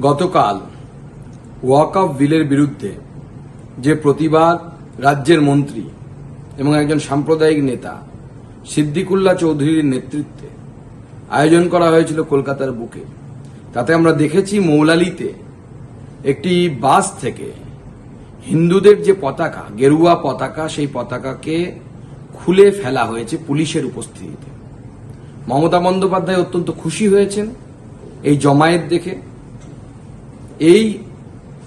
গতকাল walk of বিলের বিরুদ্ধে যে প্রতিবাদ রাজ্যের মন্ত্রী এবং একজন সাম্প্রদায়িক নেতা সিদ্দিকুল্লাহ চৌধুরীর নেতৃত্বে আয়োজন করা হয়েছিল কলকাতার বুকে, তাতে আমরা দেখেছি মৌলালিতে একটি বাস থেকে হিন্দুদের যে পতাকা, গেরুয়া পতাকা, সেই পতাকাকে খুলে ফেলা হয়েছে পুলিশের উপস্থিতিতে। মমতা বন্দ্যোপাধ্যায় অত্যন্ত খুশি হয়েছেন এই জমায়েত দেখে। এই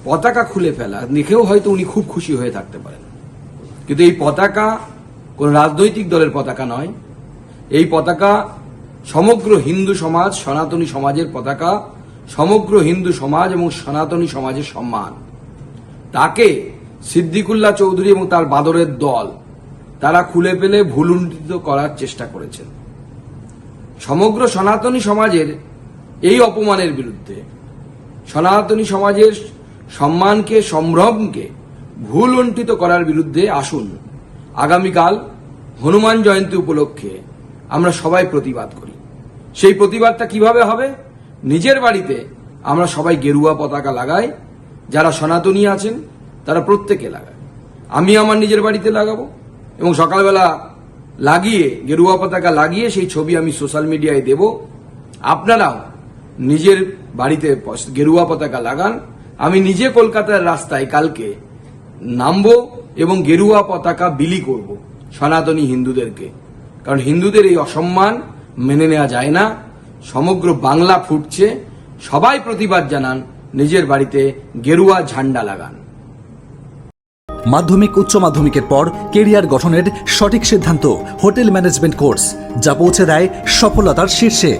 পতাকা খুলে ফেলা দেখেও হয়তো উনি খুব খুশি হয়ে থাকতে পারেন। কিন্তু এই পতাকা কোন রাজনৈতিক দলের পতাকা নয়। এই পতাকা সমগ্র হিন্দু সমাজ, সনাতনী সমাজের পতাকা, সমগ্র হিন্দু সমাজ এবং সনাতনী সমাজের সম্মান। তাকে সিদ্দিকুল্লাহ চৌধুরী এবং তার বাদরের দল তারা খুলে ফেলে ভুলুণ্ঠিত করার চেষ্টা করেছেন। সমগ্র সনাতনী সমাজের এই অপমানের বিরুদ্ধে সনাতনী সমাজের সম্মানকে, সম্ভ্রমকে ভুল লুণ্ঠিত করার বিরুদ্ধে আসুন। আগামীকাল হনুমান জয়ন্তী উপলক্ষে আমরা সবাই প্রতিবাদ করি। সেই প্রতিবাদটা কীভাবে হবে? নিজের বাড়িতে আমরা সবাই গেরুয়া পতাকা লাগাই। যারা সনাতনী আছেন, তারা প্রত্যেকে লাগায়। আমি আমার নিজের বাড়িতে লাগাবো এবং সকালবেলা লাগিয়ে, গেরুয়া পতাকা লাগিয়ে সেই ছবি আমি সোশ্যাল মিডিয়ায় দেব। আপনারাও নিজের বাড়িতে গেরুয়া পতাকা লাগান। আমি নিজে কলকাতার রাস্তায় কালকে নামবো এবং গেরুয়া পতাকা বিলি করব সনাতনী হিন্দুদেরকে। কারণ হিন্দুদের এই অসম্মান মেনে নেওয়া যায় না। সমগ্র বাংলা ফুটছে। সবাই প্রতিবাদ জানান, নিজের বাড়িতে গেরুয়া ঝান্ডা লাগান। মাধ্যমিক, উচ্চ মাধ্যমিকের পর কেরিয়ার গঠনের সঠিক সিদ্ধান্ত হোটেল ম্যানেজমেন্ট কোর্স, যা পৌঁছে দেয় সফলতার শীর্ষে।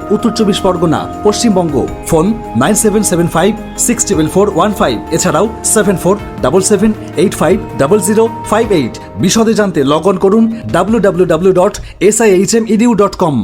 উত্তর চব্বিশ Pargana, Paschimbanga. Phone nine seven seven five six triple four one five. এছাড়াও seven four double seven eight five double zero five eight. বিশদে জানতে লগ অন করুন W W W dot S I H M edu dot com